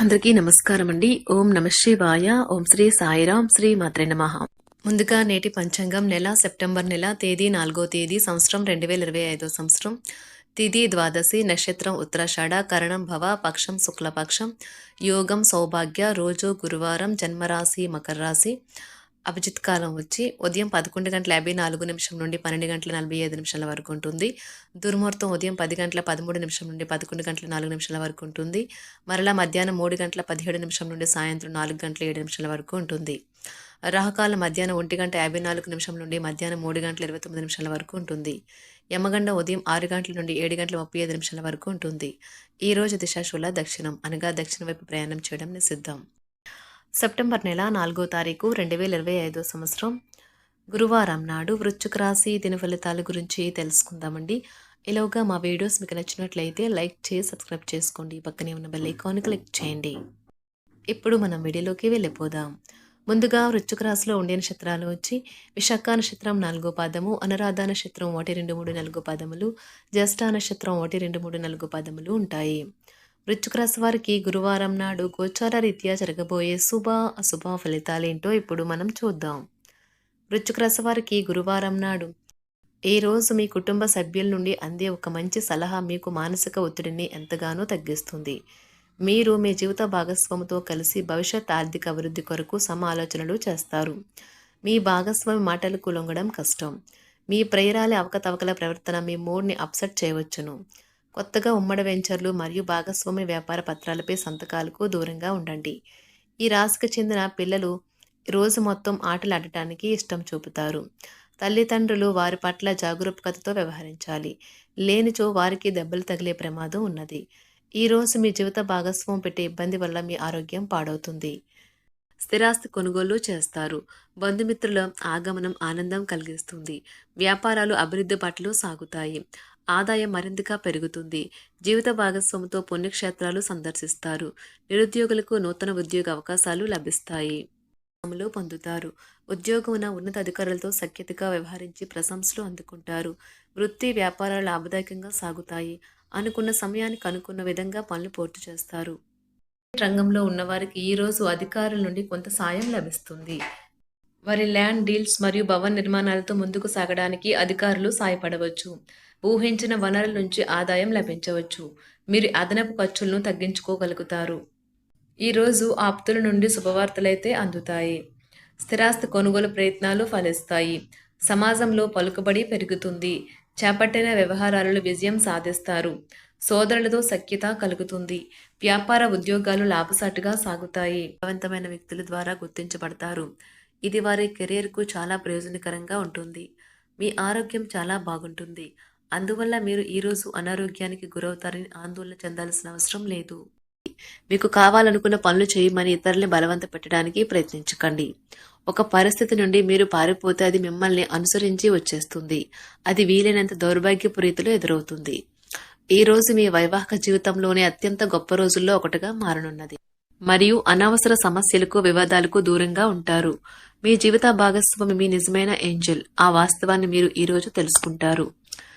అందరికీ నమస్కారం అండి ఓం నమ శివాయ. ఓం శ్రీ సాయిరాం శ్రీ మాత్రే నమ. ముందుగా నేటి పంచాంగం నెల సెప్టెంబర్ నెల తేదీ నాలుగో తేదీ సంవత్సరం రెండు వేల ఇరవై ఐదో సంవత్సరం. తిథి ద్వాదశి నక్షత్రం ఉత్తరాషాఢ కరణం భవ పక్షం శుక్లపక్షం. యోగం సౌభాగ్య రోజు గురువారం జన్మరాశి మకర రాశి. అభిజిత్ కాలం వచ్చి ఉదయం పదకొండు గంటల యాభై నాలుగు నిమిషం నుండి పన్నెండు గంటల నలభై ఐదు నిమిషాల వరకు ఉంటుంది. దుర్ముహూర్తం ఉదయం పది గంటల పదమూడు నిమిషం నుండి పదకొండు గంటల నాలుగు నిమిషాల వరకు ఉంటుంది. మరలా మధ్యాహ్నం మూడు గంటల పదిహేడు నిమిషం నుండి సాయంత్రం నాలుగు గంటల ఏడు నిమిషాల వరకు ఉంటుంది. రాహకాల మధ్యాహ్నం ఒంటి గంట యాభై నాలుగు నిమిషం నుండి మధ్యాహ్నం మూడు గంటల ఇరవై తొమ్మిది నిమిషాల వరకు ఉంటుంది. యమగండ ఉదయం ఆరు గంటల నుండి ఏడు గంటల ముప్పై ఐదు నిమిషాల వరకు ఉంటుంది. ఈ రోజు దిశాశూల దక్షిణం అనగా దక్షిణ వైపు ప్రయాణం చేయడం నిషిద్ధం. సెప్టెంబర్ నెల నాలుగో తారీఖు రెండు వేల ఇరవై ఐదో సంవత్సరం. గురువారం నాడు వృశ్చిక రాశి దిన ఫలితాల గురించి తెలుసుకుందామండి. ఇలాగా మా వీడియోస్ మీకు నచ్చినట్లయితే లైక్ చేసి సబ్స్క్రైబ్ చేసుకోండి. పక్కనే ఉన్న బెల్ ఐకాన్ క్లిక్ చేయండి. ఇప్పుడు మనం వీడియోలోకి వెళ్ళిపోదాం. ముందుగా వృశ్చిక రాశిలో ఉండే నక్షత్రాలు వచ్చి విశాఖ నక్షత్రం నాలుగో పాదము అనురాధ నక్షత్రం ఒకటి రెండు మూడు నాలుగు పాదములు జ్యేష్ఠ నక్షత్రం ఒకటి రెండు మూడు నాలుగు పాదములు ఉంటాయి. వృశ్చిక రాశి వారికి గురువారం నాడు గోచార రీత్యా జరగబోయే శుభ అశుభ ఫలితాలేంటో ఇప్పుడు మనం చూద్దాం. వృశ్చిక రాశి వారికి గురువారం నాడు ఈ రోజు మీ కుటుంబ సభ్యుల నుండి అందే ఒక మంచి సలహా మీకు మానసిక ఒత్తిడిని ఎంతగానో తగ్గిస్తుంది. మీరు మీ జీవిత భాగస్వామితో కలిసి భవిష్యత్ ఆర్థిక అభివృద్ధి కొరకు సమాలోచనలు చేస్తారు. మీ భాగస్వామి మాటలకు లొంగడం కష్టం. మీ ప్రేరాలి అవకతవకల ప్రవర్తన మీ మూడ్ని అప్సెట్ చేయవచ్చును. కొత్తగా ఉమ్మడి వెంచర్లు మరియు భాగస్వామి వ్యాపార పత్రాలపై సంతకాలకు దూరంగా ఉండండి. ఈ రాశికి చెందిన పిల్లలు రోజు మొత్తం ఆటలు ఆడటానికి ఇష్టం చూపుతారు. తల్లిదండ్రులు వారి పట్ల జాగరూకతతో వ్యవహరించాలి. లేనిచో వారికి దెబ్బలు తగిలే ప్రమాదం ఉన్నది. ఈ రోజు మీ జీవిత భాగస్వామి పెట్టే ఇబ్బంది వల్ల మీ ఆరోగ్యం పాడవుతుంది. స్థిరాస్తి కొనుగోలు చేస్తారు. బంధుమిత్రుల ఆగమనం ఆనందం కలిగిస్తుంది. వ్యాపారాలు అభివృద్ధి పట్ల సాగుతాయి. ఆదాయం మరింతగా పెరుగుతుంది. జీవిత భాగస్వామితో పుణ్యక్షేత్రాలు సందర్శిస్తారు. నిరుద్యోగులకు నూతన ఉద్యోగ అవకాశాలు లభిస్తాయి. అమలు పొందుతారు. ఉద్యోగమున ఉన్నత అధికారులతో సఖ్యతగా వ్యవహరించి ప్రశంసలు అందుకుంటారు. వృత్తి వ్యాపారాలు లాభదాయకంగా సాగుతాయి. అనుకున్న సమయానికి అనుకున్న విధంగా పనులు పూర్తి చేస్తారు. రంగంలో ఉన్నవారికి ఈ రోజు అధికారుల నుండి కొంత సాయం లభిస్తుంది. వారి ల్యాండ్ డీల్స్ మరియు భవన నిర్మాణాలతో ముందుకు సాగడానికి అధికారులు సాయపడవచ్చు. ఊహించిన వనరుల నుంచి ఆదాయం లభించవచ్చు. మీరు అదనపు ఖర్చులను తగ్గించుకోగలుగుతారు. ఈరోజు ఆప్తుల నుండి శుభవార్తలైతే అందుతాయి. స్థిరాస్తి కొనుగోలు ప్రయత్నాలు ఫలిస్తాయి. సమాజంలో పలుకుబడి పెరుగుతుంది. చేపట్టిన వ్యవహారాలలో విజయం సాధిస్తారు. సోదరులతో సఖ్యత కలుగుతుంది. వ్యాపార ఉద్యోగాలు లాభసాటుగా సాగుతాయి. బలవంతమైన వ్యక్తుల ద్వారా గుర్తించబడతారు. ఇది వారి కెరీర్కు చాలా ప్రయోజనకరంగా ఉంటుంది. మీ ఆరోగ్యం చాలా బాగుంటుంది. అందువల్ల మీరు ఈరోజు అనారోగ్యానికి గురవుతారని ఆందోళన చెందాల్సిన అవసరం లేదు. మీకు కావాలనుకున్న పనులు చేయమని ఇతరుల్ని బలవంత పెట్టడానికి ప్రయత్నించకండి. ఒక పరిస్థితి నుండి మీరు పారిపోతే అది మిమ్మల్ని అనుసరించి వచ్చేస్తుంది. అది వీలైనంత దౌర్భాగ్యపు రీతిలో ఎదురవుతుంది. ఈ రోజు మీ వైవాహిక జీవితంలోనే అత్యంత గొప్ప రోజుల్లో ఒకటిగా మారనున్నది. మరియు అనవసర సమస్యలకు వివాదాలకు దూరంగా ఉంటారు. మీ జీవిత భాగస్వామి మీ నిజమైన ఏంజల్. ఆ వాస్తవాన్ని మీరు ఈ రోజు తెలుసుకుంటారు.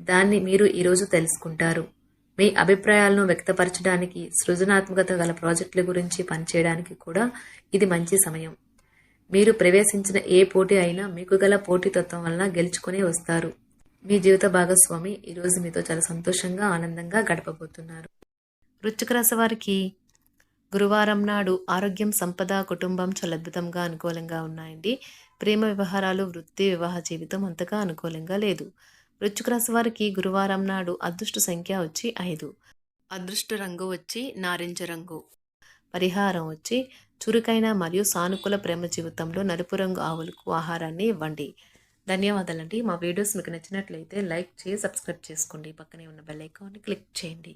దాన్ని మీరు ఈరోజు తెలుసుకుంటారు. మీ అభిప్రాయాలను వ్యక్తపరచడానికి సృజనాత్మకత గల ప్రాజెక్టుల గురించి పనిచేయడానికి కూడా ఇది మంచి సమయం. మీరు ప్రవేశించిన ఏ పోటీ అయినా మీకు గల పోటీతత్వం వలన గెలుచుకునే వస్తారు. మీ జీవిత భాగస్వామి ఈరోజు మీతో చాలా సంతోషంగా ఆనందంగా గడపబోతున్నారు. వృశ్చిక రాశి వారికి గురువారం నాడు ఆరోగ్యం సంపద కుటుంబం చాలా అద్భుతంగా అనుకూలంగా ఉన్నాయండి. ప్రేమ వ్యవహారాలు వృత్తి వివాహ జీవితం అంతగా అనుకూలంగా లేదు. వృశ్చిక రాశి వారికి గురువారం నాడు అదృష్ట సంఖ్య వచ్చి ఐదు. అదృష్ట రంగు వచ్చి నారింజ రంగు. పరిహారం వచ్చి చురుకైన మరియు సానుకూల ప్రేమ జీవితంలో నలుపు రంగు ఆవులకు ఆహారాన్ని ఇవ్వండి. ధన్యవాదాలండి. మా వీడియోస్ మీకు నచ్చినట్లయితే లైక్ చేసి సబ్స్క్రైబ్ చేసుకోండి. పక్కనే ఉన్న బెల్ ఐకాన్ని క్లిక్ చేయండి.